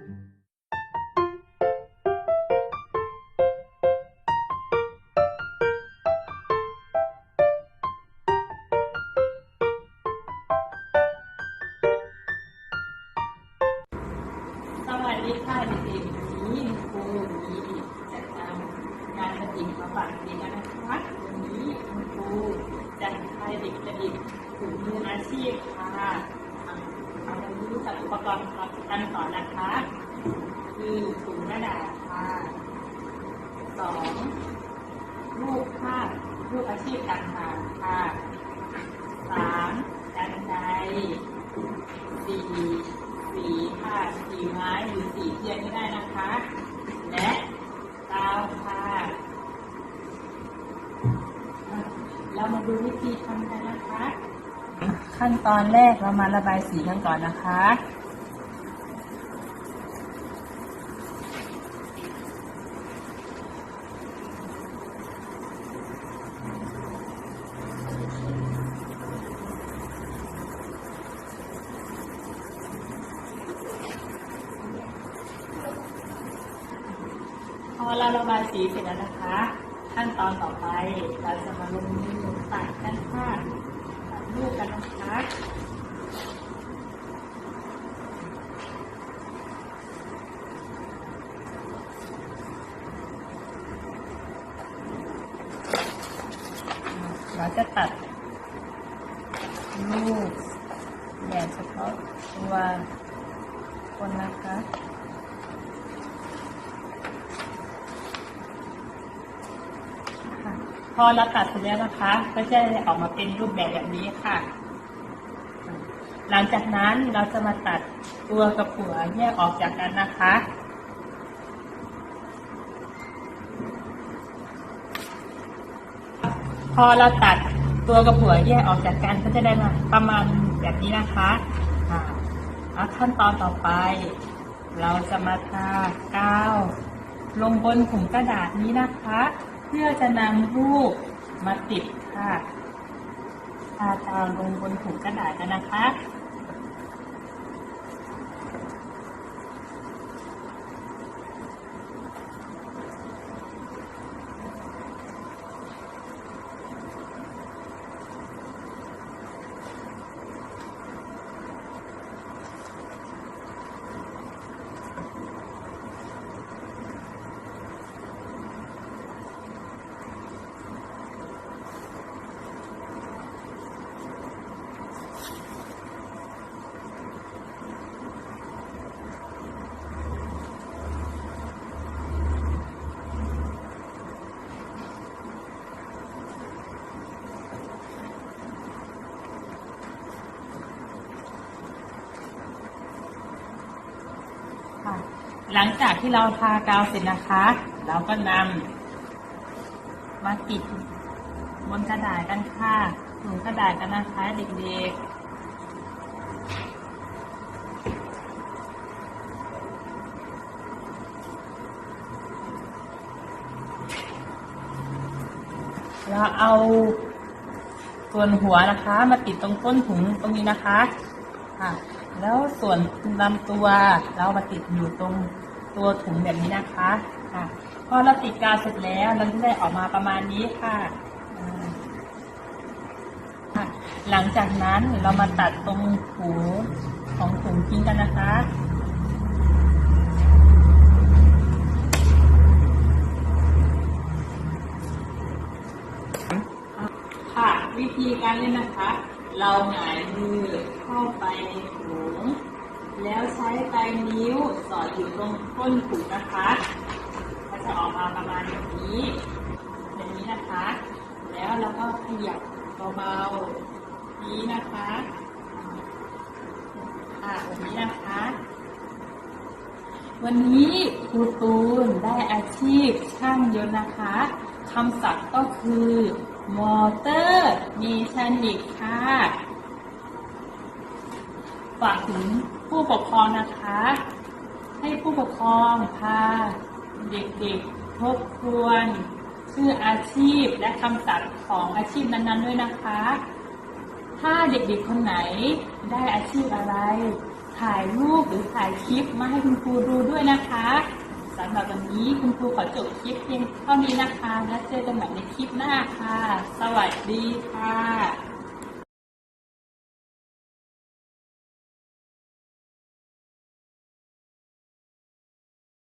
สวัสดีค่ะเด็กๆวันนี้ครูมีจะทำงานประดิษฐ์มาฝากเด็กนะคะวันนี้คุณครูจะให้เด็กประดิษฐ์ถุงมืออาชีพค่ะเอาวันนี้รู้จักอุปกรณ์กันก่อนนะคะ คือถุงกระดาษค่ะสองลูกผ้าลูกอาชีพต่างๆค่ะสามกันไกร สีสีค่ะสีไม้หรือสีเทียนก็ได้นะคะ และกาวค่ะอะเรามา ดูวิธีทำกันนะคะ ขั้นตอนแรกเรามาระบายสีกันก่อนนะคะ พอเราระบายสีเสร็จแล้วนะคะ ขั้นตอนต่อไปเราจะมาลงมือตัดกันค่ะตัดลูกกันนะคะเราจะตัดลูกแบบเฉพาะตัวคนนะคะ ค่ะ พอเราตัดเสร็จแล้วนะคะ ก็จะออกมาเป็นรูปแบบแบบนี้ค่ะ หลังจากนั้นเราจะมาตัดตัวกับหัวแยกออกจากกันนะคะพอเราตัดตัวกับหัวแยกออกจากกันก็จะได้มาประมาณแบบนี้นะคะอ่าขั้นตอนต่อไป เราจะมาทากาวลงบนถุงกระดาษนี้นะคะ เพื่อจะนำรูปมาติดค่ะทากาวลงบนถุงกระดาษกันนะคะค่ะ หลังจากที่เราทากาวเสร็จนะคะ เราก็นำมาติดบนกระดาษกันค่ะถุงกระดาษกันนะคะเด็กๆเราเอาส่วนหัวนะคะ มาติดตรงก้นถุงตรงนี้นะคะ ค่ะ แล้วส่วนลำตัวเรามาติดอยู่ตรงตัวถุงแบบนี้นะคะค่ะพอเราติดกาวเสร็จแล้วเราจะได้ออกมาประมาณนี้ค่ะค่ะ หลังจากนั้นเรามาตัดตรงหูของถุงทิ้งกันนะคะค่ะวิธีการเล่นนะคะ เราหงายมือเข้าไปในถุง แล้วใช้ปลายนิ้วสอดอยู่ตรงก้นถุงนะคะก็จะออกมาประมาณแบบนี้แบบนี้นะคะ แล้วเราก็ขยับเบาๆนี้นะคะค่ะแบบนี้นะคะ วันนี้ครูตูนได้อาชีพช่างยนต์นะคะคำศัพท์ก็คือ มอเตอร์มีชนิกค่ะ ฝากถึงผู้ปกครองนะคะ ให้ผู้ปกครองพาเด็กๆทบทวนชื่ออาชีพและคำศัพท์ของอาชีพนั้นๆด้วยนะคะ ถ้าเด็กๆคนไหนได้อาชีพอะไร ถ่ายรูปหรือถ่ายคลิปมาให้คุณครูดูด้วยนะคะ สำหรับวันนี้คุณครูขอจบคลิปเพียงเท่านี้นะคะ แล้วเจอกันใหม่ในคลิปหน้าค่ะ สวัสดีค่ะ